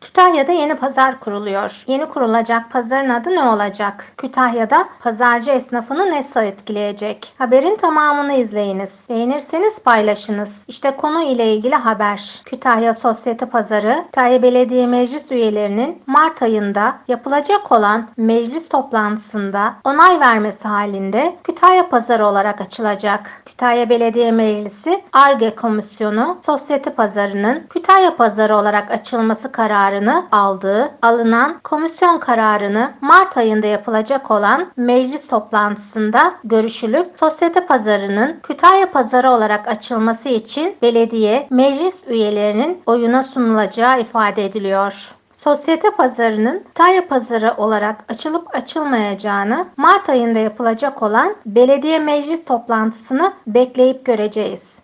Kütahya'da yeni pazar kuruluyor. Yeni kurulacak pazarın adı ne olacak? Kütahya'da pazarcı esnafını nasıl etkileyecek? Haberin tamamını izleyiniz. Beğenirseniz paylaşınız. İşte konu ile ilgili haber. Kütahya Sosyete Pazarı, Kütahya Belediye Meclis üyelerinin Mart ayında yapılacak olan meclis toplantısında onay vermesi halinde Kütahya Pazarı olarak açılacak. Kütahya Belediye Meclisi ARGE Komisyonu Sosyete Pazarı'nın Kütahya Pazarı olarak açılması kararını aldığı, alınan komisyon kararını Mart ayında yapılacak olan meclis toplantısında görüşülüp Sosyete Pazarı'nın Kütahya Pazarı olarak açılması için belediye meclis üyelerinin oyuna sunulacağı ifade ediliyor. Sosyete pazarının Kütahya pazarı olarak açılıp açılmayacağını Mart ayında yapılacak olan belediye meclis toplantısını bekleyip göreceğiz.